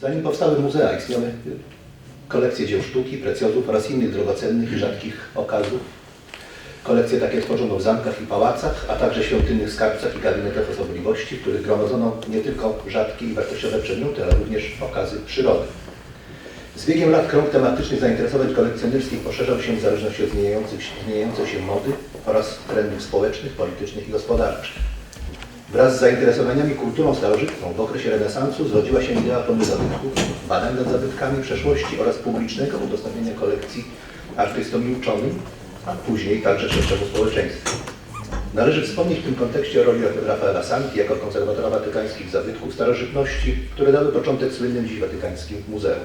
Zanim powstały muzea, istniały kolekcje dzieł sztuki, precjozów oraz innych drogocennych i rzadkich okazów. Kolekcje takie tworzono w zamkach i pałacach, a także świątynnych skarbcach i gabinetach osobliwości, w których gromadzono nie tylko rzadkie i wartościowe przedmioty, ale również okazy przyrody. Z biegiem lat krąg tematycznych zainteresowań kolekcjonerskich poszerzał się w zależności od zmieniającej się mody oraz trendów społecznych, politycznych i gospodarczych. Wraz z zainteresowaniami kulturą starożytną w okresie renesansu zrodziła się idea plonu zabytków, badań nad zabytkami przeszłości oraz publicznego udostępnienia kolekcji artystom i uczonym, a później także szerszemu społeczeństwu. Należy wspomnieć w tym kontekście o roli Rafaela Santi jako konserwatora watykańskich zabytków starożytności, które dały początek słynnym dziś watykańskim muzeum.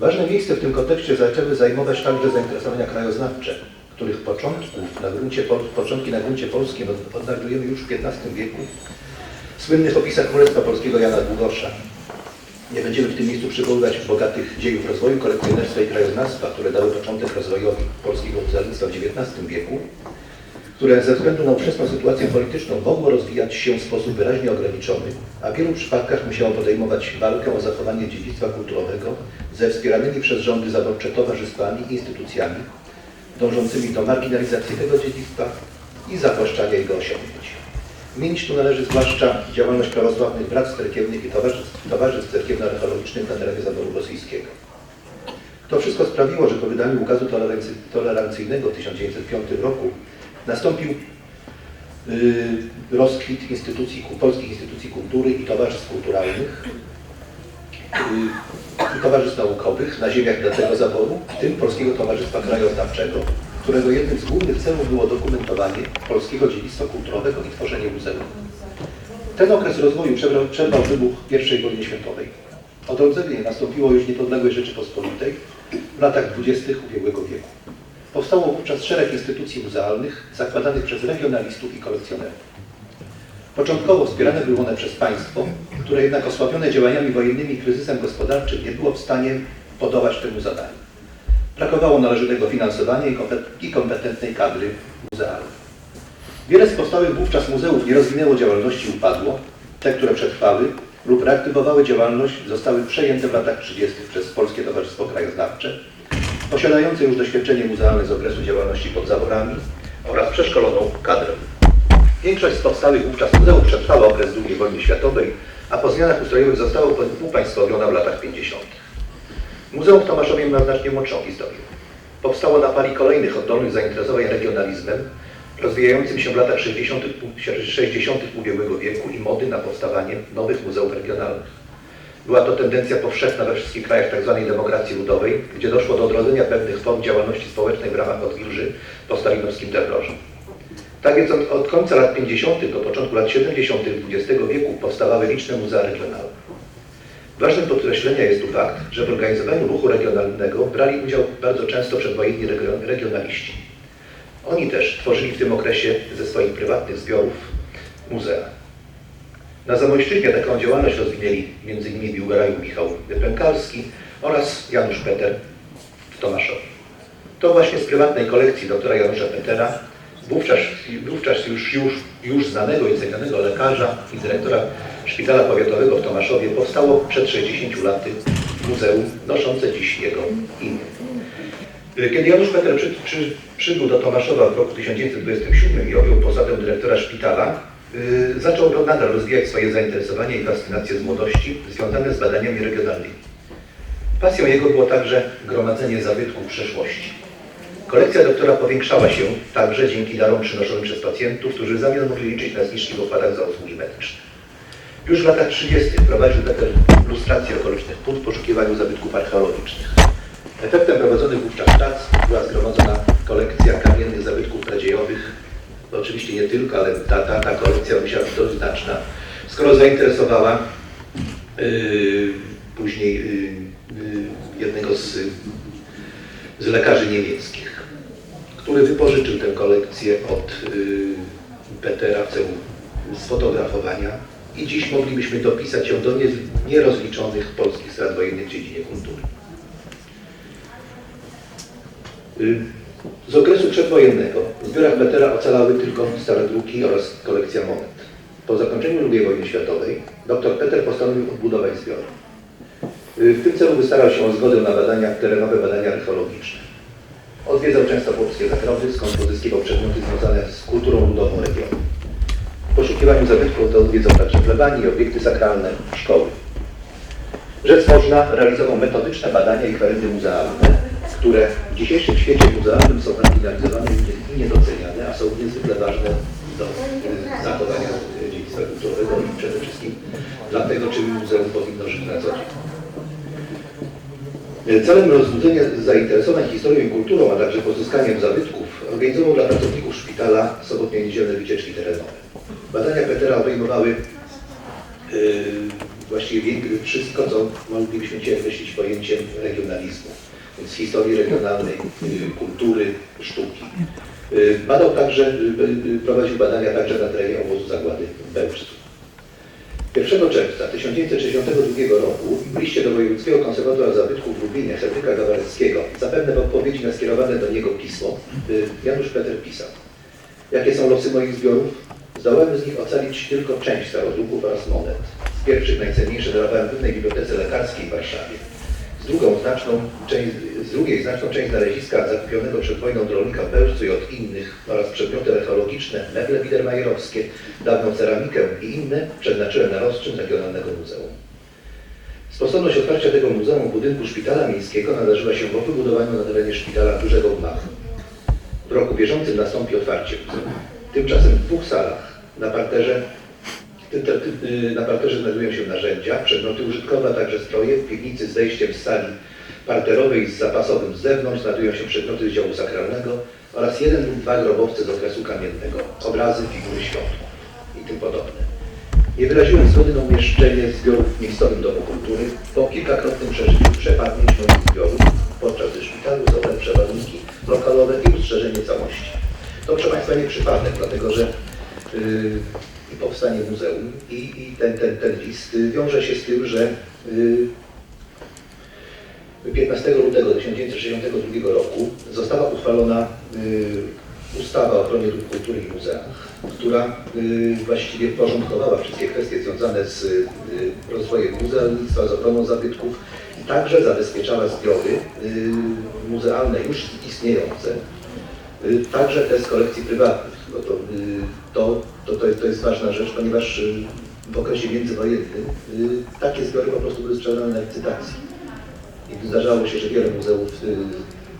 Ważne miejsce w tym kontekście zaczęły zajmować także zainteresowania krajoznawcze, których początków na gruncie, początki na gruncie polskim od- odnajdujemy już w XV wieku w słynnych opisach Królestwa Polskiego Jana Długosza. Nie będziemy w tym miejscu przywoływać bogatych dziejów rozwoju kolekcjonerstwa i krajoznawstwa, które dały początek rozwojowi polskiego muzealnictwa w XIX wieku, które ze względu na ówczesną sytuację polityczną mogło rozwijać się w sposób wyraźnie ograniczony, a w wielu przypadkach musiało podejmować walkę o zachowanie dziedzictwa kulturowego ze wspieranymi przez rządy zaborcze towarzystwami i instytucjami, dążącymi do marginalizacji tego dziedzictwa i zawłaszczania jego osiągnięć. Wymienić tu należy zwłaszcza działalność prawosławnych bratstw cerkiewnych i towarzystw, towarzystw cerkiewno-archeologicznych na terenie zaboru rosyjskiego. To wszystko sprawiło, że po wydaniu ukazu tolerancy, tolerancyjnego w 1905 roku nastąpił yy, rozkwit instytucji, polskich instytucji kultury i towarzystw kulturalnych, i towarzystw naukowych na ziemiach tego zaboru, w tym Polskiego Towarzystwa Krajoznawczego, którego jednym z głównych celów było dokumentowanie polskiego dziedzictwa kulturowego i tworzenie muzeum. Ten okres rozwoju przebrał, przerwał wybuch I wojny światowej. Odrodzenie nastąpiło już niepodległej Rzeczypospolitej w latach dwudziestych ubiegłego wieku. Powstało wówczas szereg instytucji muzealnych zakładanych przez regionalistów i kolekcjonerów. Początkowo wspierane były one przez państwo, które jednak osłabione działaniami wojennymi i kryzysem gospodarczym nie było w stanie podołać temu zadaniu. Brakowało należytego finansowania i kompet- i kompetentnej kadry muzealnej. Wiele z powstałych wówczas muzeów nie rozwinęło działalności upadło. Te, które przetrwały lub reaktywowały działalność, zostały przejęte w latach 30. przez Polskie Towarzystwo Krajoznawcze, posiadające już doświadczenie muzealne z okresu działalności pod zaborami oraz przeszkoloną kadrę. Większość z powstałych wówczas muzeów przetrwała okres II wojny światowej, a po zmianach ustrojowych została upaństwowiona w latach 50. Muzeum w Tomaszowie ma znacznie młodszą historię. Powstało na fali kolejnych oddolnych zainteresowań regionalizmem, rozwijającym się w latach 60. pu- 60. ubiegłego wieku i mody na powstawanie nowych muzeów regionalnych. Była to tendencja powszechna we wszystkich krajach tzw. demokracji ludowej, gdzie doszło do odrodzenia pewnych form działalności społecznej w ramach odwilży po stalinowskim terrorze. Tak więc od, od końca lat 50. do początku lat 70. XX wieku powstawały liczne muzea regionalne. Ważnym podkreślenia jest tu fakt, że w organizowaniu ruchu regionalnego brali udział bardzo często przedwojenni regio- regionaliści. Oni też tworzyli w tym okresie ze swoich prywatnych zbiorów muzea. Na Zamojszczyźnie taką działalność rozwinęli m.in. biłgoraju Michał Pękalski oraz Janusz Peter w Tomaszowie. To właśnie z prywatnej kolekcji doktora Janusza Petera, wówczas, wówczas już, już, już znanego i cenionego lekarza i dyrektora Szpitala Powiatowego w Tomaszowie, powstało przed 60 laty muzeum noszące dziś jego imię. Kiedy Janusz Peter przy, przy, przybył do Tomaszowa w roku 1927 i objął posadę dyrektora szpitala, yy, zaczął nadal rozwijać swoje zainteresowania i fascynacje z młodości związane z badaniami regionalnymi. Pasją jego było także gromadzenie zabytków przeszłości. Kolekcja doktora powiększała się także dzięki darom przynoszonym przez pacjentów, którzy w zamian mogli liczyć na zniżki w opłatach za usługi medyczne. Już w latach 30. prowadził Peter lustrację okolicznych pól w poszukiwaniu zabytków archeologicznych. Efektem prowadzonych wówczas prac była zgromadzona kolekcja kamiennych zabytków nadziejowych. No, oczywiście nie tylko, ale ta, ta, ta kolekcja musiała być dość znaczna. Skoro zainteresowała yy, później yy, yy, jednego z, z lekarzy niemieckich, który wypożyczył tę kolekcję od yy, Petera w celu sfotografowania i dziś moglibyśmy dopisać ją do nie, nierozliczonych polskich strat wojennych w dziedzinie kultury. Y, Z okresu przedwojennego w zbiorach Petera ocalały tylko stare druki oraz kolekcja monet. Po zakończeniu II wojny światowej dr Peter postanowił odbudować zbiory. Y, W tym celu wystarał się o zgodę na badania, terenowe badania archeologiczne. Odwiedzał często chłopskie zagrody, skąd pozyskiwał przedmioty związane z kulturą ludową regionu. W poszukiwaniu zabytków to odwiedzał także plebanii, obiekty sakralne, szkoły. Rzec można, realizował metodyczne badania i kwerendy muzealne, które w dzisiejszym świecie muzealnym są marginalizowane i niedoceniane, a są niezwykle ważne do y, zachowania y, dziedzictwa kulturowego i przede wszystkim dla tego, czym muzeum powinno żyć na co dzień. Celem rozbudzenia zainteresowań historią i kulturą, a także pozyskaniem zabytków, organizował dla pracowników szpitala sobotnie niedzielne wycieczki terenowe. Badania Petera obejmowały yy, właściwie wie- wszystko, co moglibyśmy dzisiaj określić pojęciem regionalizmu, więc historii regionalnej, yy, kultury, sztuki. Yy, Badał także, prowadził badania także na terenie obozu zagłady w Bełżcu. 1 czerwca 1962 roku w liście do Wojewódzkiego Konserwatora Zabytków w Lublinie Henryka Gawareckiego, zapewne w odpowiedzi na skierowane do niego pismo, Janusz Peter pisał Jakie są losy moich zbiorów? Zdołałem z nich ocalić tylko część starodruków oraz monet. Z pierwszych najcenniejsze darowałem w bibliotece lekarskiej w Warszawie. Z, drugą znaczną część, z drugiej znaczną część znaleziska zakupionego przed wojną rolnika w i od innych oraz przedmioty archeologiczne, meble biedermajerowskie, dawną ceramikę i inne przeznaczyłem na rozczyn Regionalnego Muzeum. Sposobność otwarcia tego muzeum w budynku szpitala miejskiego nadarzyła się po wybudowaniu na terenie szpitala dużego gmachu. W roku bieżącym nastąpi otwarcie muzeum. Tymczasem w dwóch salach na parterze Na parterze znajdują się narzędzia, przedmioty użytkowe, a także stroje. W piwnicy z wejściem z sali parterowej z zapasowym z zewnątrz znajdują się przedmioty z działu sakralnego oraz jeden lub dwa grobowce z okresu kamiennego, obrazy, figury światła i tym podobne. Nie wyraziłem zgody na umieszczenie zbiorów w miejscowym domu kultury. Po kilkakrotnym przeżyciu przepadnięć moich zbiorów podczas gdy szpitalu są przeładunki lokalowe i ustrzeżenie całości. To proszę Państwa nie przypadek, dlatego że yy, i powstanie muzeum i, i ten, ten, ten list y, wiąże się z tym, że y, 15 lutego 1962 roku została uchwalona y, ustawa o ochronie dóbr kultury i muzeach, która y, właściwie porządkowała wszystkie kwestie związane z y, rozwojem muzealnictwa, z ochroną zabytków i także zabezpieczała zbiory muzealne już istniejące, także te z kolekcji prywatnych. To, to, to, to, jest, ważna rzecz, ponieważ w okresie międzywojennym takie zbiory po prostu były sprzedane na licytacji. I zdarzało się, że wiele muzeów y,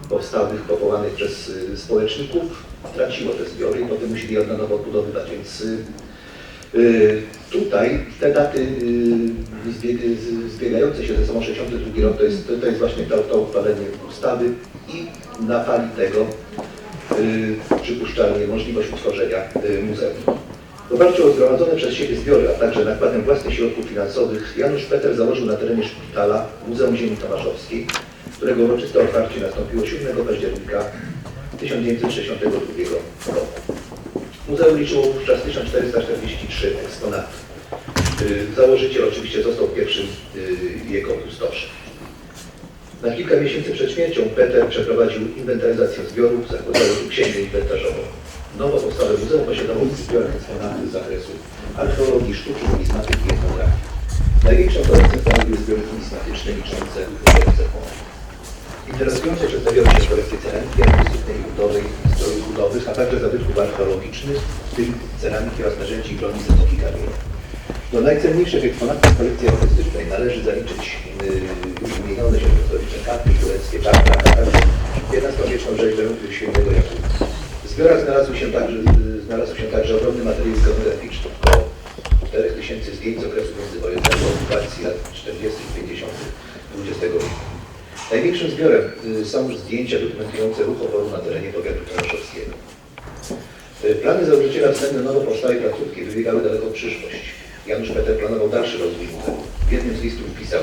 powstałych, powołanych przez y, społeczników traciło te zbiory i potem musieli je na nowo odbudowywać, więc y, tutaj te daty zbiegające się ze sobą 62 rok to jest, to, jest właśnie to, to uchwalenie ustawy i na fali tego przypuszczalnie możliwość utworzenia muzeum. O zgromadzone przez siebie zbiory, a także nakładem własnych środków finansowych, Janusz Peter założył na terenie szpitala Muzeum Ziemi Tomaszowskiej, którego uroczyste otwarcie nastąpiło 7 października 1962 roku. Muzeum liczyło wówczas 1443 eksponaty. Y, Założyciel oczywiście został pierwszym y, jego kustoszem. Na kilka miesięcy przed śmiercią Peter przeprowadził inwentaryzację zbiorów, zakładał tu księgę inwentarzową. Nowo powstałe muzeum posiadało w zbiorach eksponaty z zakresu archeologii, sztuki, numizmatyki i etnografii. Największą kolekcję stanowiły zbiory numizmatyczne liczące 700 monat. Interesujące przedstawiały się kolekcje ceramiki artystycznej i budowej, strojów budowych, a także zabytków archeologicznych, w tym ceramiki oraz narzędzi i broni z epoki kamiennej. Do najcenniejszych eksponatów kolekcji artystycznej należy zaliczyć yy, już wymienione średniowieczne karty tureckie, barka, a także XV-wieczną rzeźbę świętego Jakuba. Zbiorach znalazł się także, znalazł się także ogromny materiał ikonograficzny, około 4000 zdjęć z okresu międzywojennego, okupacji lat 40. 50. XX wieku. Największym zbiorem y, są zdjęcia dokumentujące ruch oporu na terenie powiatu tomaszowskiego. Y, Plany założyciela względem nowo powstałej placówki wybiegały daleko w przyszłość. Janusz Peter planował dalszy rozwój muzeum. W jednym z listów pisał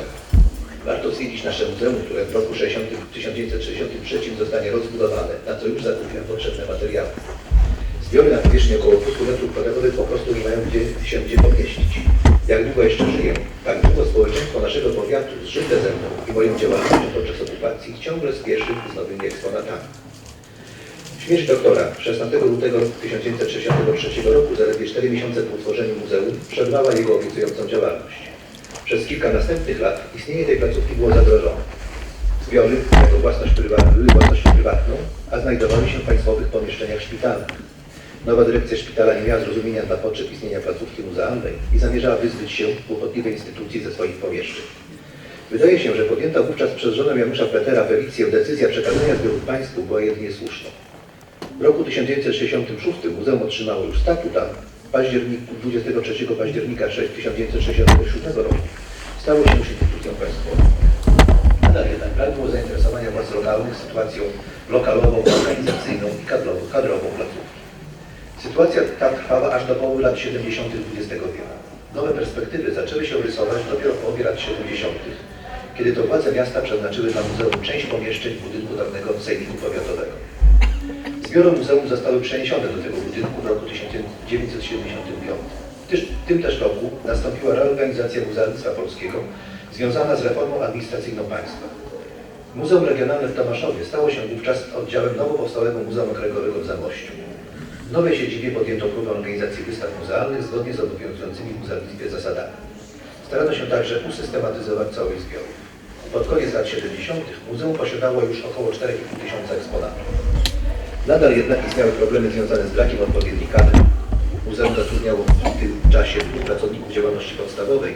Warto zwiedzić nasze muzeum, które w roku 60, 1963 zostanie rozbudowane, na co już zakupiłem potrzebne materiały. Zbiory na powierzchni około 200 metrów kwadratowych po prostu nie mają gdzie, się gdzie pomieścić. Jak długo jeszcze żyję, tak długo społeczeństwo naszego powiatu zżyte ze mną i moją działalnością podczas okupacji ciągle spieszy z nowymi eksponatami. Śmierć doktora 16 lutego 1963 roku, zaledwie 4 miesiące po utworzeniu muzeum, przerwała jego obiecującą działalność. Przez kilka następnych lat istnienie tej placówki było zagrożone. Zbiory jako własność były własnością prywatną, a znajdowały się w państwowych pomieszczeniach szpitalnych. Nowa dyrekcja szpitala nie miała zrozumienia dla potrzeb istnienia placówki muzealnej i zamierzała wyzbyć się kłopotliwej instytucji ze swoich pomieszczeń. Wydaje się, że podjęta wówczas przez żonę Janusza Petera Felicję decyzja przekazania zbiorów państwu była jedynie słuszna. W roku 1966 muzeum otrzymało już statut, a w październiku, 23 października 1967 roku stało się już instytucją państwową. Nadal jednak brak było zainteresowania władz lokalnych sytuacją lokalową, organizacyjną i kadrową, kadrową placówki. Sytuacja ta trwała aż do połowy lat 70. XX wieku. Nowe perspektywy zaczęły się rysować dopiero w połowie lat 70., kiedy to władze miasta przeznaczyły dla muzeum część pomieszczeń budynku dawnego sejmiku powiatowego. Zbiory muzeum zostały przeniesione do tego budynku w roku 1975. Tyż- W tym też roku nastąpiła reorganizacja muzealnictwa polskiego związana z reformą administracyjną państwa. Muzeum Regionalne w Tomaszowie stało się wówczas oddziałem nowo powstałego Muzeum Okręgowego w Zamościu. W nowej siedzibie podjęto próbę organizacji wystaw muzealnych zgodnie z obowiązującymi w muzealnictwie zasadami. Starano się także usystematyzować całość zbiorów. Pod koniec lat 70. muzeum posiadało już około 4,5 tysiąca eksponatów. Nadal jednak istniały problemy związane z brakiem odpowiednich kadr. Muzeum zatrudniało w tym czasie dwóch pracowników działalności podstawowej,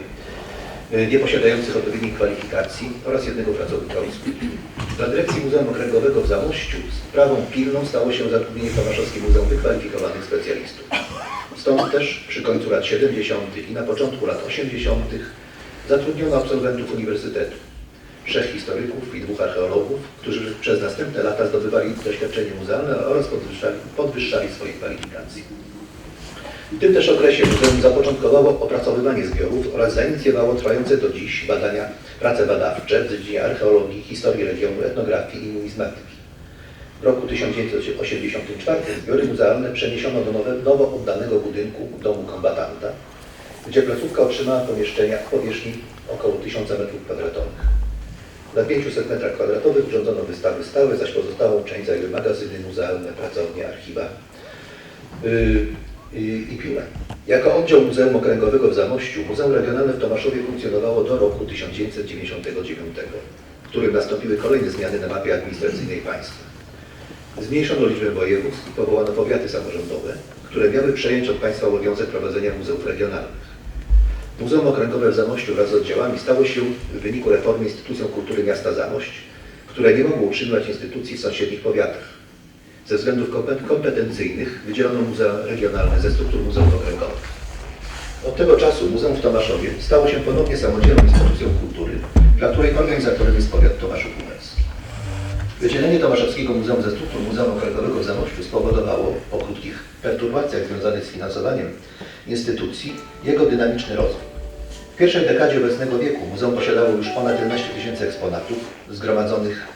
y, nie posiadających odpowiednich kwalifikacji oraz jednego pracownika usługi. Dla dyrekcji Muzeum Okręgowego w Zamościu sprawą pilną stało się zatrudnienie w Tomaszowskim Muzeum wykwalifikowanych specjalistów. Stąd też przy końcu lat 70. i na początku lat 80. zatrudniono absolwentów uniwersytetu, trzech historyków i dwóch archeologów, którzy przez następne lata zdobywali doświadczenie muzealne oraz podwyższali, podwyższali swoje kwalifikacje. W tym też okresie muzeum zapoczątkowało opracowywanie zbiorów oraz zainicjowało trwające do dziś badania, prace badawcze w dziedzinie archeologii, historii regionu, etnografii i numizmatyki. W roku 1984 zbiory muzealne przeniesiono do nowe, nowo oddanego budynku Domu Kombatanta, gdzie placówka otrzymała pomieszczenia o powierzchni około 1000 m2. Na 500 m2 urządzono wystawy stałe, zaś pozostałą część zajęły magazyny muzealne, pracownie, archiwa yy, i, pióre. Jako oddział Muzeum Okręgowego w Zamościu, Muzeum Regionalne w Tomaszowie funkcjonowało do roku 1999, w którym nastąpiły kolejne zmiany na mapie administracyjnej państwa. Zmniejszono liczbę województw i powołano powiaty samorządowe, które miały przejąć od państwa obowiązek prowadzenia muzeów regionalnych. Muzeum Okręgowe w Zamościu wraz z oddziałami stało się w wyniku reformy instytucją kultury miasta Zamość, które nie mogło utrzymywać instytucji w sąsiednich powiatach. Ze względów kompet- kompetencyjnych wydzielono muzea regionalne ze struktur muzeów okręgowych. Od tego czasu Muzeum w Tomaszowie stało się ponownie samodzielną instytucją kultury, dla której organizatorem jest powiat Tomaszów-Lubelski. Wydzielenie Tomaszowskiego Muzeum ze struktur Muzeum Okręgowego w Zamościu spowodowało, po krótkich perturbacjach związanych z finansowaniem instytucji, jego dynamiczny rozwój. W pierwszej dekadzie obecnego wieku muzeum posiadało już ponad 11 tysięcy eksponatów zgromadzonych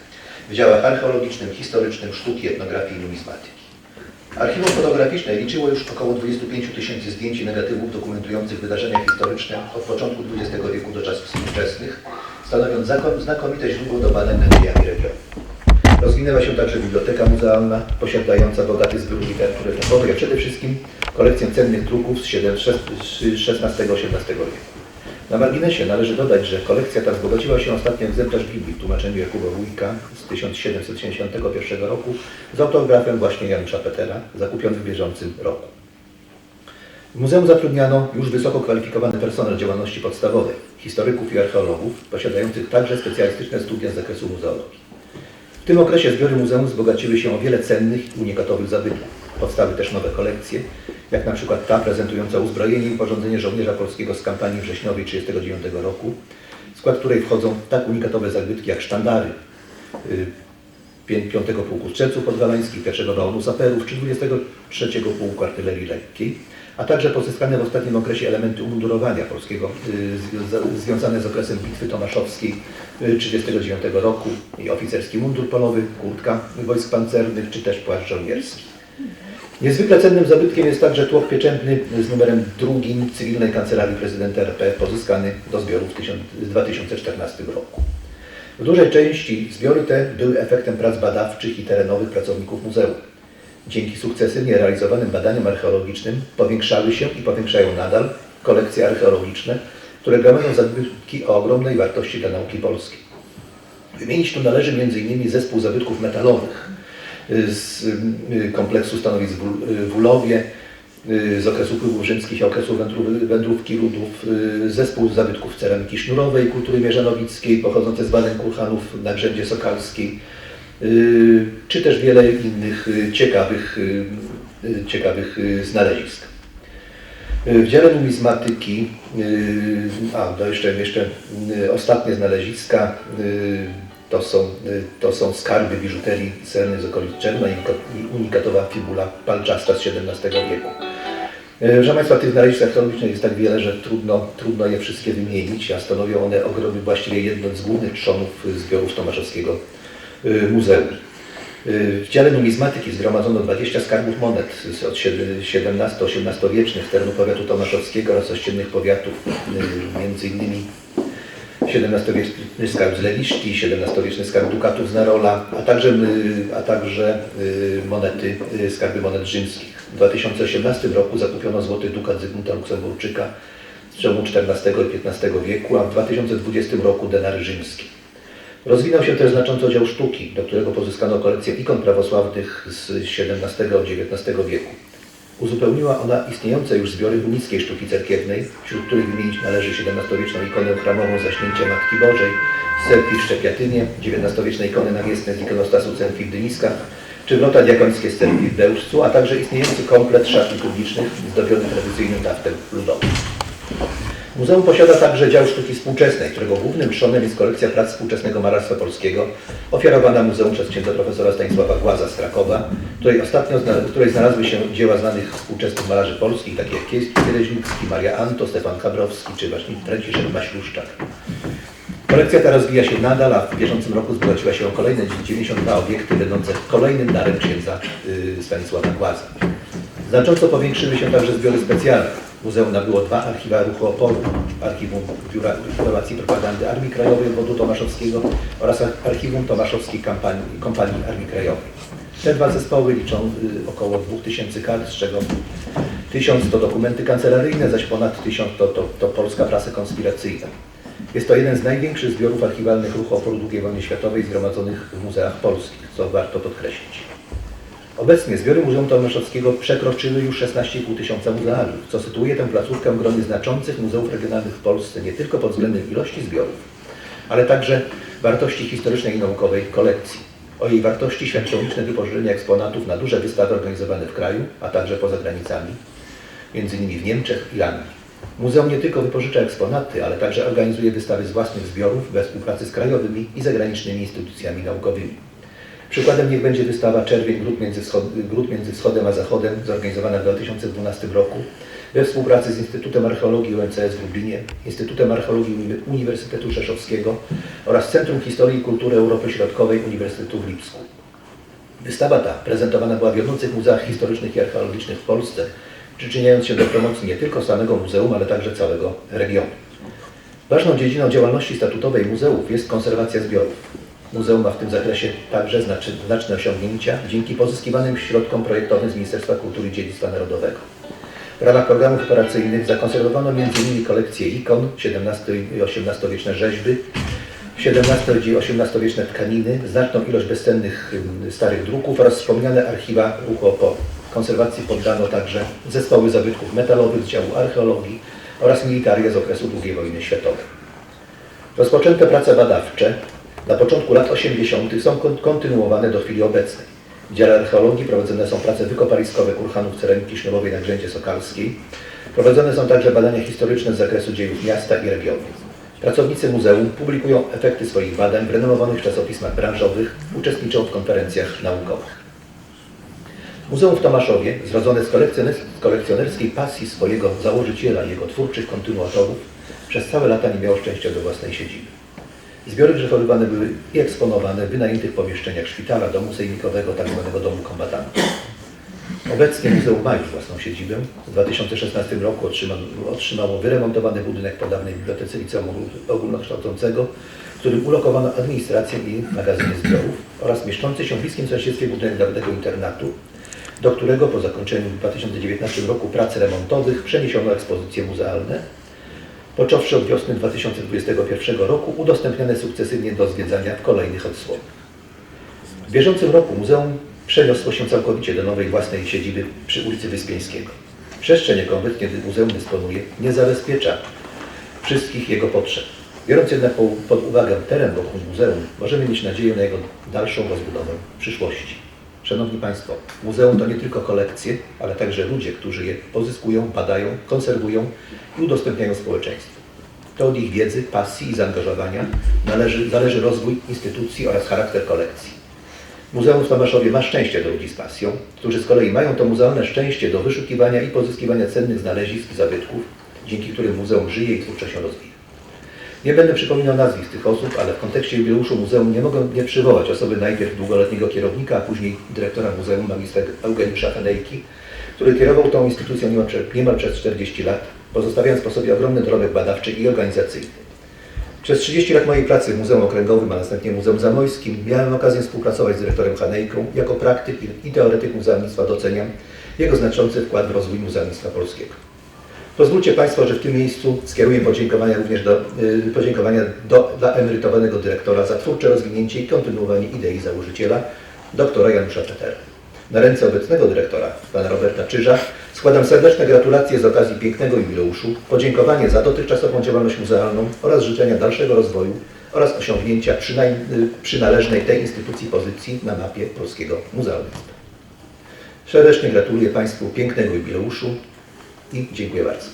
w działach archeologicznym, historycznym, sztuki, etnografii i numizmatyki. Archiwum fotograficzne liczyło już około 25 tysięcy zdjęć i negatywów dokumentujących wydarzenia historyczne od początku XX wieku do czasów współczesnych, stanowiąc znakomite źródło do badań nad dziejami regionu. Rozwinęła się także biblioteka muzealna, posiadająca bogaty zbiór literatury topowej, a przede wszystkim kolekcję cennych druków z XVI-XVII wieku. Na marginesie należy dodać, że kolekcja ta wzbogaciła się ostatnio egzemplarz Biblii w tłumaczeniu Jakuba Wójka z 1771 roku z autografem właśnie Janusza Petera, zakupiony w bieżącym roku. W muzeum zatrudniano już wysoko kwalifikowany personel działalności podstawowej, historyków i archeologów, posiadających także specjalistyczne studia z zakresu muzeologii. W tym okresie zbiory muzeum wzbogaciły się o wiele cennych i unikatowych zabytków. Powstały też nowe kolekcje, jak na przykład ta prezentująca uzbrojenie i porządzenie żołnierza polskiego z kampanii wrześniowej 1939 roku, w skład której wchodzą tak unikatowe zabytki jak sztandary y, 5 Pułku Strzelców Podwalańskich, 1 Wałonu Saperów czy 23 Pułku Artylerii Lekkiej, a także pozyskane w ostatnim okresie elementy umundurowania polskiego y, związa- związane z okresem Bitwy Tomaszowskiej y, 1939 roku i oficerski mundur polowy, kurtka wojsk pancernych czy też płaszcz żołnierski. Niezwykle cennym zabytkiem jest także tłok pieczętny z numerem drugim Cywilnej Kancelarii Prezydenta RP pozyskany do zbiorów w tysiąc- w 2014 roku. W dużej części zbiory te były efektem prac badawczych i terenowych pracowników muzeum. Dzięki sukcesywnie realizowanym badaniom archeologicznym powiększały się i powiększają nadal kolekcje archeologiczne, które gromadzą zabytki o ogromnej wartości dla nauki polskiej. Wymienić tu należy m.in. zespół zabytków metalowych z y, kompleksu stanowisk w y, Ulowie, y, z okresu wpływów rzymskich i okresu wędrów- wędrówki ludów, y, zespół zabytków ceramiki sznurowej kultury mierzanowickiej pochodzące z badań kurhanów na Grzędzie Sokalskiej, y, czy też wiele innych y, ciekawych, y, y, ciekawych y, znalezisk. W dziale numizmatyki, y, a jeszcze, jeszcze y, ostatnie znaleziska, y, to są, y, to są skarby biżuterii celnej z okolic Czerna i unikatowa fibula palczasta z XVII wieku. Y, Proszę Państwa, tych znalezisk archeologicznych jest tak wiele, że trudno, trudno je wszystkie wymienić, a stanowią one ogromy właściwie jedno z głównych trzonów y, zbiorów Tomaszowskiego Muzeum. W dziale numizmatyki zgromadzono 20 skarbów monet od XVII-XVIII wiecznych z terenu powiatu tomaszowskiego oraz ościennych powiatów, między innymi XVII-wieczny skarb z Lewiszki, XVII-wieczny skarb dukatów z Narola, a także, a także y, monety, y, skarby monet rzymskich. W 2018 roku zakupiono złoty dukat Zygmunta Luksemburczyka z przełomu XIV i XV wieku, a w 2020 roku denary rzymskie. Rozwinął się też znacząco dział sztuki, do którego pozyskano kolekcję ikon prawosławnych z XVII-XIX wieku. Uzupełniła ona istniejące już zbiory unickiej sztuki cerkiewnej, wśród których wymienić należy XVII-wieczną ikonę chramową Zaśnięcie Matki Bożej z w Szczepiatynie, XIX-wieczne ikony nawiesne z ikonostasu cerkwi w Dyniskach, czy wrota diakońskie z cerkwi w Bełżcu, a także istniejący komplet szafli publicznych zdobiony tradycyjnym taftem ludowym. Muzeum posiada także dział sztuki współczesnej, którego głównym trzonem jest kolekcja prac współczesnego malarstwa polskiego, ofiarowana muzeum przez księdza profesora Stanisława Głaza z Krakowa, której ostatnio w której znalazły się dzieła znanych współczesnych malarzy polskich, takie jak Kies- Kiereźnicki, Maria Anto, Stefan Kabrowski czy właśnie Franciszek Maśluszczak. Kolekcja ta rozwija się nadal, a w bieżącym roku zbogaciła się o kolejne 92 obiekty będące kolejnym darem księdza y, Stanisława Głaza. Znacząco powiększyły się także zbiory specjalne. Muzeum nabyło dwa archiwa ruchu oporu, Archiwum Biura Informacji Propagandy Armii Krajowej obwodu tomaszowskiego oraz Archiwum Tomaszowskiej Kampanii, Kompanii Armii Krajowej. Te dwa zespoły liczą y, około 2000 kart, z czego 1000 to dokumenty kancelaryjne, zaś ponad 1000 to, to, to polska prasa konspiracyjna. Jest to jeden z największych zbiorów archiwalnych ruchu oporu II wojny światowej zgromadzonych w muzeach polskich, co warto podkreślić. Obecnie zbiory Muzeum Tomaszowskiego przekroczyły już 16,5 tysiąca muzealiów, co sytuuje tę placówkę w gronie znaczących muzeów regionalnych w Polsce nie tylko pod względem ilości zbiorów, ale także wartości historycznej i naukowej kolekcji. O jej wartości świadczą liczne wypożyczenia eksponatów na duże wystawy organizowane w kraju, a także poza granicami, m.in. w Niemczech i Anglii. Muzeum nie tylko wypożycza eksponaty, ale także organizuje wystawy z własnych zbiorów we współpracy z krajowymi i zagranicznymi instytucjami naukowymi. Przykładem niech będzie wystawa Czerwień Gród między, Gród między Wschodem a Zachodem, zorganizowana w 2012 roku we współpracy z Instytutem Archeologii UNCS w Lublinie, Instytutem Archeologii Uni- Uniwersytetu Rzeszowskiego oraz Centrum Historii i Kultury Europy Środkowej Uniwersytetu w Lipsku. Wystawa ta prezentowana była w wiodących muzeach historycznych i archeologicznych w Polsce, przyczyniając się do promocji nie tylko samego muzeum, ale także całego regionu. Ważną dziedziną działalności statutowej muzeów jest konserwacja zbiorów. Muzeum ma w tym zakresie także znaczy, znaczne osiągnięcia dzięki pozyskiwanym środkom projektowym z Ministerstwa Kultury i Dziedzictwa Narodowego. W ramach programów operacyjnych zakonserwowano m.in. kolekcję ikon, XVII i XVIII-wieczne rzeźby, XVII i XVIII-wieczne tkaniny, znaczną ilość bezcennych starych druków oraz wspomniane archiwa ruchu oporu. Konserwacji poddano także zespoły zabytków metalowych z działu archeologii oraz militaria z okresu II wojny światowej. Rozpoczęte prace badawcze na początku lat 80. są kon- kontynuowane do chwili obecnej. W dziale archeologii prowadzone są prace wykopaliskowe kurhanów ceramiki sznurowej na Grzędzie Sokalskiej. Prowadzone są także badania historyczne z zakresu dziejów miasta i regionu. Pracownicy muzeum publikują efekty swoich badań w renomowanych czasopismach branżowych, uczestniczą w konferencjach naukowych. Muzeum w Tomaszowie, zrodzone z kolekcjonerskiej pasji swojego założyciela i jego twórczych kontynuatorów, przez całe lata nie miało szczęścia do własnej siedziby. Zbiory przechowywane były i eksponowane w wynajętych pomieszczeniach szpitala, domu sejmikowego, tzw. domu kombatantów. Obecnie muzeum ma już własną siedzibę. W 2016 roku otrzyma, otrzymało wyremontowany budynek po dawnej Bibliotece Liceum Ogólnokształcącego, w którym ulokowano administrację i magazyny zbiorów oraz mieszczący się w bliskim sąsiedztwie budynek dawnego internatu, do którego po zakończeniu w 2019 roku prac remontowych przeniesiono ekspozycje muzealne, począwszy od wiosny 2021 roku, udostępniane sukcesywnie do zwiedzania w kolejnych odsłonach. W bieżącym roku muzeum przeniosło się całkowicie do nowej własnej siedziby przy ulicy Wyspiańskiego. Przestrzeń, jaką obecnie muzeum dysponuje, nie zabezpiecza wszystkich jego potrzeb. Biorąc jednak po- pod uwagę teren wokół muzeum, możemy mieć nadzieję na jego dalszą rozbudowę w przyszłości. Szanowni Państwo, muzeum to nie tylko kolekcje, ale także ludzie, którzy je pozyskują, badają, konserwują i udostępniają społeczeństwu. To od ich wiedzy, pasji i zaangażowania należy, zależy rozwój instytucji oraz charakter kolekcji. Muzeum w Tomaszowie ma szczęście do ludzi z pasją, którzy z kolei mają to muzealne szczęście do wyszukiwania i pozyskiwania cennych znalezisk i zabytków, dzięki którym muzeum żyje i twórczo się rozwija. Nie będę przypominał nazwisk tych osób, ale w kontekście jubileuszu muzeum nie mogę nie przywołać osoby najpierw długoletniego kierownika, a później dyrektora muzeum magistra Eugeniusza Henejki, który kierował tą instytucją niemal, niemal przez 40 lat, pozostawiając po sobie ogromny dorobek badawczy i organizacyjny. Przez 30 lat mojej pracy w Muzeum Okręgowym, a następnie Muzeum Zamojskim miałem okazję współpracować z dyrektorem Hanejką. Jako praktyk i teoretyk muzealnictwa doceniam jego znaczący wkład w rozwój muzealnictwa polskiego. Pozwólcie Państwo, że w tym miejscu skieruję podziękowania również do, y, podziękowania do, dla emerytowanego dyrektora za twórcze rozwinięcie i kontynuowanie idei założyciela, doktora Janusza Petera. Na ręce obecnego dyrektora, pana Roberta Czyża, składam serdeczne gratulacje z okazji pięknego jubileuszu, podziękowanie za dotychczasową działalność muzealną oraz życzenia dalszego rozwoju oraz osiągnięcia y, przynależnej tej instytucji pozycji na mapie polskiego muzealnictwa. Serdecznie gratuluję Państwu pięknego jubileuszu i dziękuję bardzo.